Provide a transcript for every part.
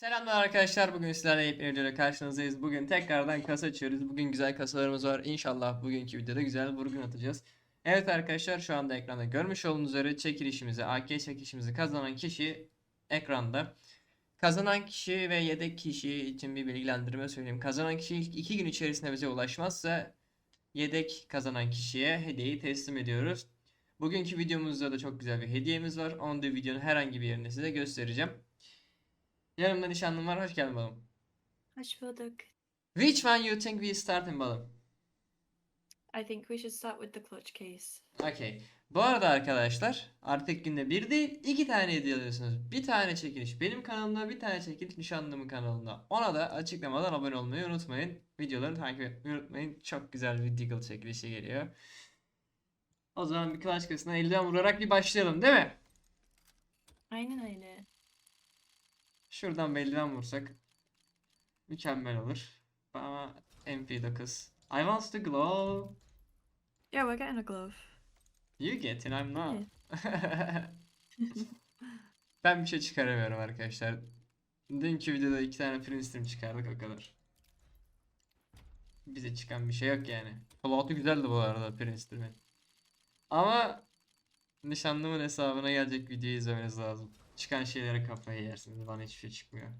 Selamlar arkadaşlar. Bugün sizlerle yepyeni bir videoyla karşınızdayız. Bugün tekrardan kasa açıyoruz. Bugün güzel kasalarımız var. İnşallah bugünkü videoda güzel vurgun atacağız. Evet arkadaşlar şu anda ekranda görmüş olduğunuz üzere çekilişimizi, AK çekilişimizi kazanan kişi ekranda. Kazanan kişi ve yedek kişi için bir bilgilendirme söyleyeyim. Kazanan kişi ilk iki gün içerisinde bize ulaşmazsa yedek kazanan kişiye hediyeyi teslim ediyoruz. Bugünkü videomuzda da çok güzel bir hediyemiz var. Onu da videonun herhangi bir yerinde size göstereceğim. Yanımda nişanlım var. Hoş geldin balım. Hoş bulduk. Which one you think we start in balım? I think we should start with the clutch case. Okay. Bu arada arkadaşlar artık günde bir değil iki tane hediye alıyorsunuz. Bir tane çekiliş benim kanalımda bir tane çekiliş nişanlımın kanalında. Ona da açıklamadan abone olmayı unutmayın. Videoları takip etmeyi unutmayın. Çok güzel bir Deagle çekilişi geliyor. O zaman bir kılıç kasına elden vurarak bir başlayalım değil mi? Aynen öyle. Şuradan bir eldiven vursak mükemmel olur. Ama MP9. I want to glow. Yeah, we're getting a glove. You get it, I'm not. ben bir şey çıkaramıyorum arkadaşlar. Dünkü videoda iki tane Princeton çıkardık o kadar. Bize çıkan bir şey yok yani. Fallout'u güzeldi bu arada Princeton'ın. Ama nişanlımın hesabına gelecek videoyu izlemeniz lazım. Çıkan şeylere kafayı yersiniz. Bana hiçbir şey çıkmıyor.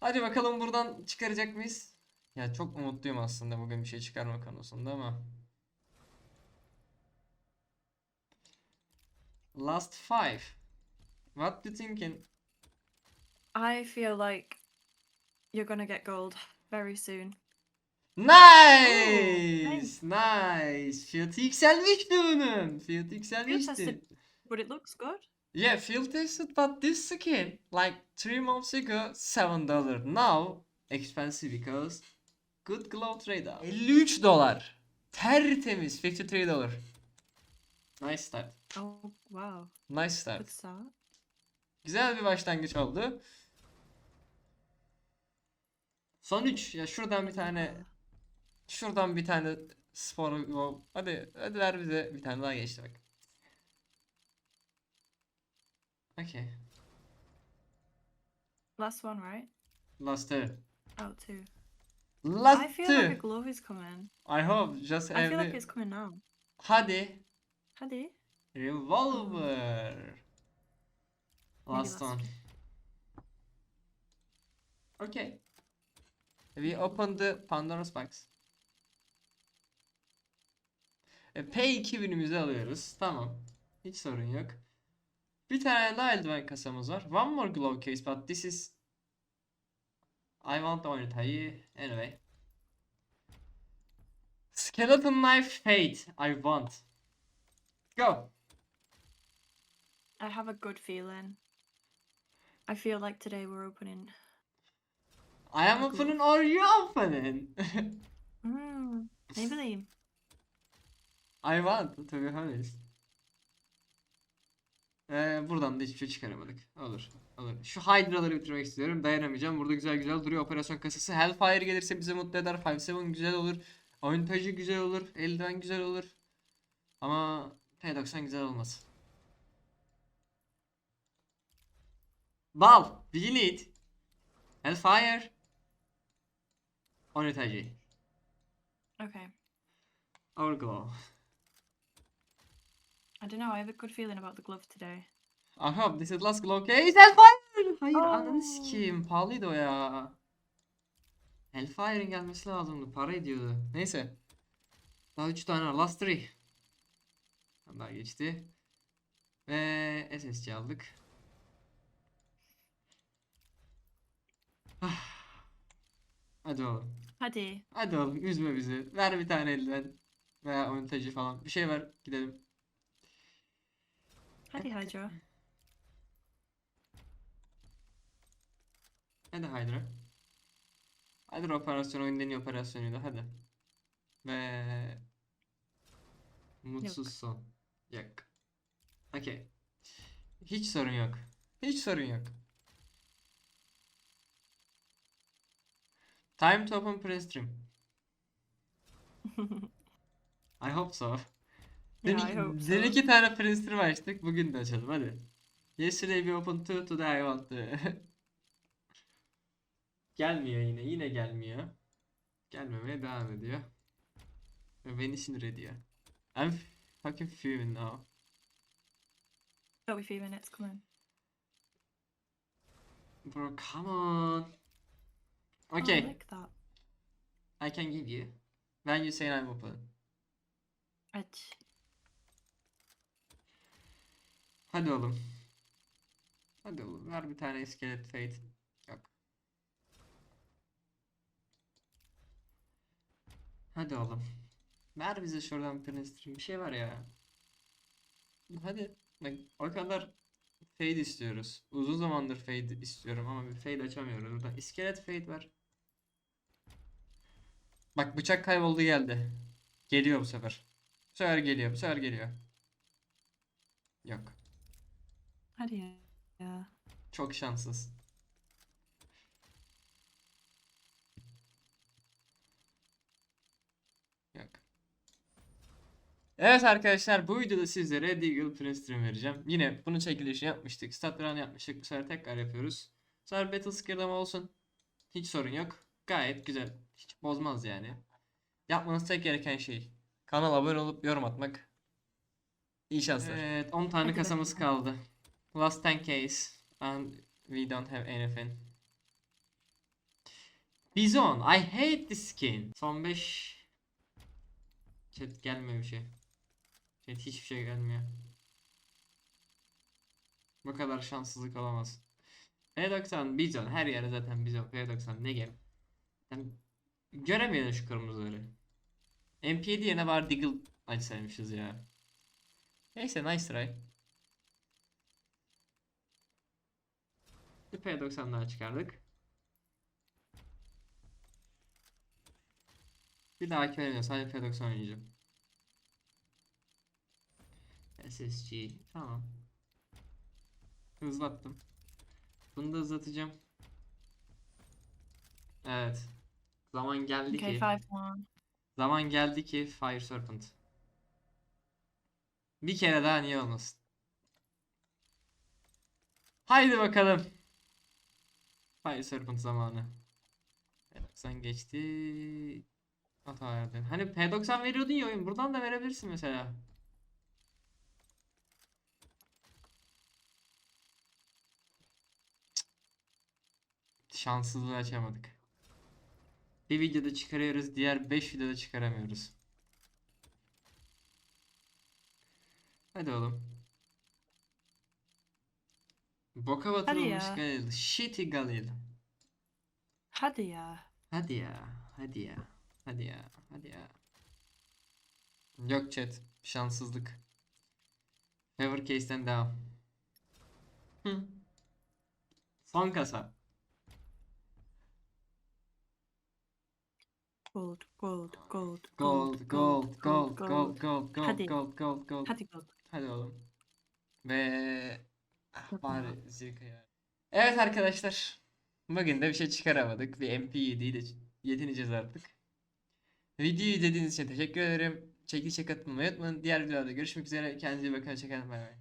Hadi bakalım buradan çıkaracak mıyız? Ya çok umutluyum aslında bugün bir şey çıkarma konusunda ama. Last five. What do you thinking? I feel like you're gonna get gold very soon. Nice! Nice! Fiyatı yükselmişti bunun. Fiyatı yükselmişti. But it looks good. Yeah, field tested, but this skin, like three months ago, seven dollar. Now, expensive because good glove trade off. 53 dolar. Tertemiz, 53 dolar. Nice start. Oh wow, Nice start. good start. Güzel bir başlangıç oldu. Son 3. Ya şuradan bir tane şuradan bir tane spor. Hadi hadi ver bize bir tane daha geçti bak. Okay. Last one, right? Last two. Oh, two. Last I feel like a two. glove is coming. I hope just I feel like every it's coming now. Hadi. Hadi. Revolver. Last last one. Okay. We open the Pandora's box. E, P2000'imizi alıyoruz. Tamam. Hiç sorun yok. Bir tane daha eldiven kasamız var. One more glove case but this is I want Onita'yı. Anyway. Skeleton knife fate. I want. Go. I have a good feeling. I feel like today we're opening. I am opening or you opening? Mm, Maybelline. I want to be honest. Ee, buradan da hiçbir şey çıkaramadık. Olur. Olur. Şu Hydra'ları bitirmek istiyorum. Dayanamayacağım. Burada güzel güzel duruyor. Operasyon kasası. Hellfire gelirse bizi mutlu eder. 5-7 güzel olur. Oyun güzel olur. Eldiven güzel olur. Ama P90 güzel olmaz. Bal. We need. Hellfire. Oyun tacı. Okay. Our glow. I don't know. I have a good feeling about the glove today. Hope this is last glow case. Hellfire! Hayır Aa. ananı sikeyim. Pahalıydı o ya. Hellfire'in gelmesi lazımdı. Para ediyordu. Neyse. Daha 3 tane var. Last 3. Daha geçti. Ve SSC aldık. Ah. Hadi oğlum. Hadi. Hadi oğlum üzme bizi. Ver bir tane eldiven. Veya oyun tacı falan. Bir şey ver gidelim. Hadi Hydra. Hadi Hydra. Hydra operasyon oyunun en iyi operasyonuydu hadi. Ve mutsuz son. Yok. Okey. Hiç sorun yok. Hiç sorun yok. Time to open press stream. I hope so. Dün, Yeah, I hope dün so. iki tane stream açtık. Bugün de açalım hadi. Yesterday we opened two, today I want to. Gelmiyor yine. Yine gelmiyor. Gelmemeye devam ediyor. Ve beni sinir ediyor. I'm fucking fuming now. Don't be few minutes, come on. Bro, come on. Oh, I Okay, like that. I can give you. When you say I'm open. Edge. Hadi oğlum. Hadi oğlum. Ver bir tane iskelet fate. Yok. Hadi oğlum. Ver bize şuradan Princeton. Bir şey var ya. Hadi. Bak o kadar fade istiyoruz. Uzun zamandır fade istiyorum ama bir fade açamıyoruz. Burada iskelet fade var. Bak bıçak kayboldu geldi. Geliyor bu sefer. Bu sefer geliyor. Bu sefer geliyor. Yok. Hadi ya. Yeah. Çok şanssız. Yok. Evet arkadaşlar bu videoda sizlere Deagle Princeton vereceğim. Yine bunun çekilişini yapmıştık. Stat run yapmıştık. Bu sefer tekrar yapıyoruz. Bu sefer Battle Skill'lama olsun. Hiç sorun yok. Gayet güzel. Hiç bozmaz yani. Yapmanız tek gereken şey. Kanala abone olup yorum atmak. İyi şanslar. Evet 10 tane kasamız kaldı. Last 10 case. And we don't have anything. Bizon. I hate this skin. Son 5. Chat gelmiyor bir şey. Chat hiçbir şey gelmiyor. Bu kadar şanssızlık olamaz. P90 Bizon. Her yere zaten Bizon. P90 ne game. Yani göremiyorum şu kırmızıları. MP7 yerine var Deagle açsaymışız ya. Neyse nice try. Bir P90 daha çıkardık. Bir daha oynayacağım. Sadece P90 oynayacağım. SSG. Tamam. Hızlattım. Bunu da hızlatacağım. Evet. Zaman geldi Okay, ki. five. Zaman geldi ki Fire Serpent. Bir kere daha niye olmasın? Haydi bakalım. Fire Serpent zamanı. P90 geçti. Hata verdin. Hani P90 veriyordun ya oyun. Buradan da verebilirsin mesela. Şanssızlığı açamadık. Bir videoda çıkarıyoruz, diğer 5 videoda çıkaramıyoruz. Hadi oğlum. Boka batırılmış ya. Galil. Shitty Galil. Hadi ya. Hadi ya. Hadi ya. Hadi ya. Hadi ya. Yok chat. Şanssızlık. Favor case'den devam. Hı. Son kasa. Gold, gold, gold, Gold, gold, gold, gold, gold, gold, Hadi. gold, gold, gold. Hadi gold. Hadi oğlum. Ve. Bari zirka ya. Evet arkadaşlar. Bugün de bir şey çıkaramadık. Bir MP7'yi de yetineceğiz artık. Videoyu izlediğiniz için teşekkür ederim. Çekilişe katılmayı unutmayın. Diğer videolarda görüşmek üzere. Kendinize iyi bakın. Hoşçakalın. Bay bay.